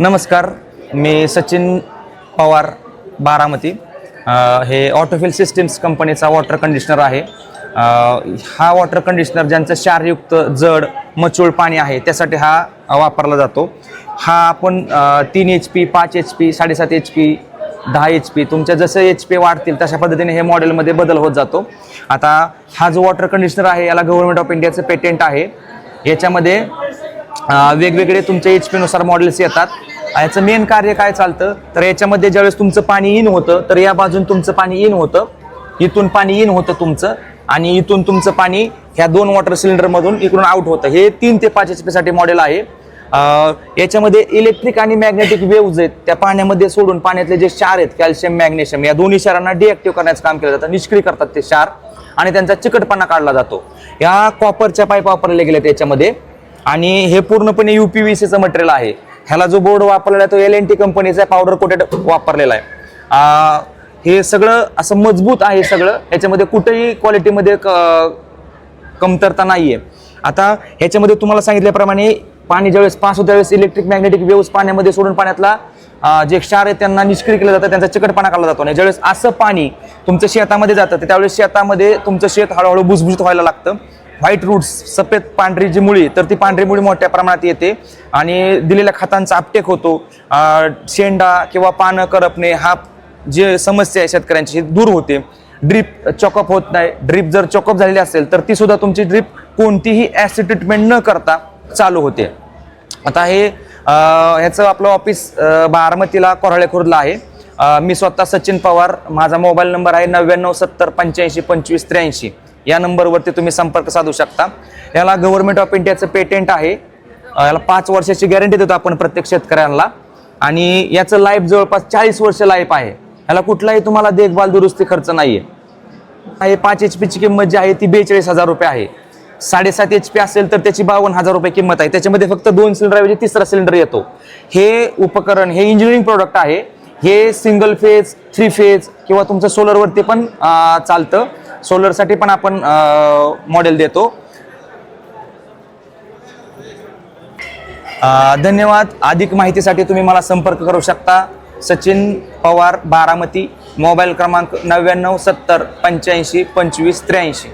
नमस्कार मी सचिन पवार बारामती. हे autofill systems कंपनीचा वॉटर कंडिशनर आहे. हा वॉटर कंडिशनर ज्यांचं क्षारयुक्त जड मचूळ पाणी आहे त्यासाठी हा वापरला जातो. हा आपण तीन एच पी पाच एच पी साडेसात एच पी दहा एच पी तुमच्या जसं एच पी वाढतील तशा पद्धतीने हे मॉडेलमध्ये बदल होत जातो. आता हा जो वॉटर कंडिशनर आहे याला गव्हर्नमेंट ऑफ इंडियाचं पेटेंट आहे. याच्यामध्ये वेगवेगळे तुमच्या एच पीनुसार मॉडेल्स येतात. याचं मेन कार्य काय चालतं? तर याच्यामध्ये ज्यावेळेस तुमचं पाणी इन होतं तर या बाजून तुमचं पाणी इन होतं. इथून पाणी इन होतं तुमचं आणि इथून तुमचं पाणी ह्या दोन वॉटर सिलेंडरमधून इकडून आउट होतं. हे तीन ते पाच एच पीसाठी मॉडेल आहे. याच्यामध्ये इलेक्ट्रिक आणि मॅग्नेटिक वेव्ज आहेत. त्या पाण्यामध्ये सोडून पाण्यातले जे क्षार आहेत कॅल्शियम मॅग्नेशियम या दोन्ही क्षारांना डिएक्टिव्ह करण्याचं काम केलं जातं. निष्क्रिय करतात ते क्षार आणि त्यांचा चिकटपणा काढला जातो. या कॉपरच्या पाईप वापरले गेले त्याच्यामध्ये आणि हे पूर्णपणे युपीव्हीसीचं मटेरियल आहे. ह्याला जो बोर्ड वापरलेला आहे तो एल एन टी कंपनीचा पावडर कोटेड वापरलेला आहे. हे सगळं असं मजबूत आहे सगळं. याच्यामध्ये कुठेही क्वालिटीमध्ये कमतरता नाही आहे आता ह्याच्यामध्ये तुम्हाला सांगितल्याप्रमाणे पाणी ज्यावेळेस पास होतं त्यावेळेस इलेक्ट्रिक मॅग्नेटिक वेव्स पाण्यामध्ये सोडून पाण्यातला जे क्षार आहे त्यांना निष्क्रिय केलं जातं त्यांचा चिकटपणा काढला जातो. आणि ज्यावेळेस असं पाणी तुमच्या शेतामध्ये जातं तर त्यावेळेस शेतामध्ये तुमचं शेत हळूहळू भुसभुसत व्हायला लागतं. व्हाईट रूट्स सफेद पांढरी जी मुळी तर ती पांढरी मुळी मोठ्या प्रमाणात येते. आणि दिलेल्या खतांचा अपटेक होतो. शेंडा किंवा पानं करपणे हा जे समस्या आहे शेतकऱ्यांची दूर होते. ड्रीप चॉकअप होत नाही. ड्रीप जर चॉकअप झालेली असेल तर ती सुद्धा तुमची ड्रीप कोणतीही ॲसिड ट्रीटमेंट न करता चालू होते. आता हे ह्याचं आपलं ऑफिस बारामतीला कोराळे खुर्दला आहे मी स्वतः सचिन पवार माझा मोबाईल नंबर आहे नव्याण्णव सत्तर पंच्याऐंशी पंचवीस त्र्याऐंशी. या नंबरवरती तुम्ही संपर्क साधू शकता. याला गव्हर्नमेंट ऑफ इंडियाचं पेटेंट आहे. याला पाच वर्षाची गॅरंटी देतो आपण प्रत्येक शेतकऱ्यांना आणि याचं लाईफ जवळपास चाळीस वर्ष लाईफ आहे. याला कुठलाही तुम्हाला देखभाल दुरुस्ती खर्च नाही आहे पाच एच पीची किंमत जी आहे ती बेचाळीस हजार रुपये आहे. साडेसात एच पी असेल तर त्याची बावन्न हजार रुपये किंमत आहे. त्याच्यामध्ये फक्त दोन सिलेंडर ऐवजी तिसरा सिलेंडर येतो. हे उपकरण हे इंजिनिअरिंग प्रोडक्ट आहे. हे सिंगल फेज थ्री फेज किंवा तुमचं सोलरवरती पण चालतं. सोलरसाठी पण आपण मॉडेल देतो. धन्यवाद. अधिक माहितीसाठी तुम्ही मला संपर्क करू शकता. सचिन पवार बारामती मोबाईल क्रमांक नव्याण्णव सत्तर पंच्याऐंशी पंचवीस त्र्याऐंशी.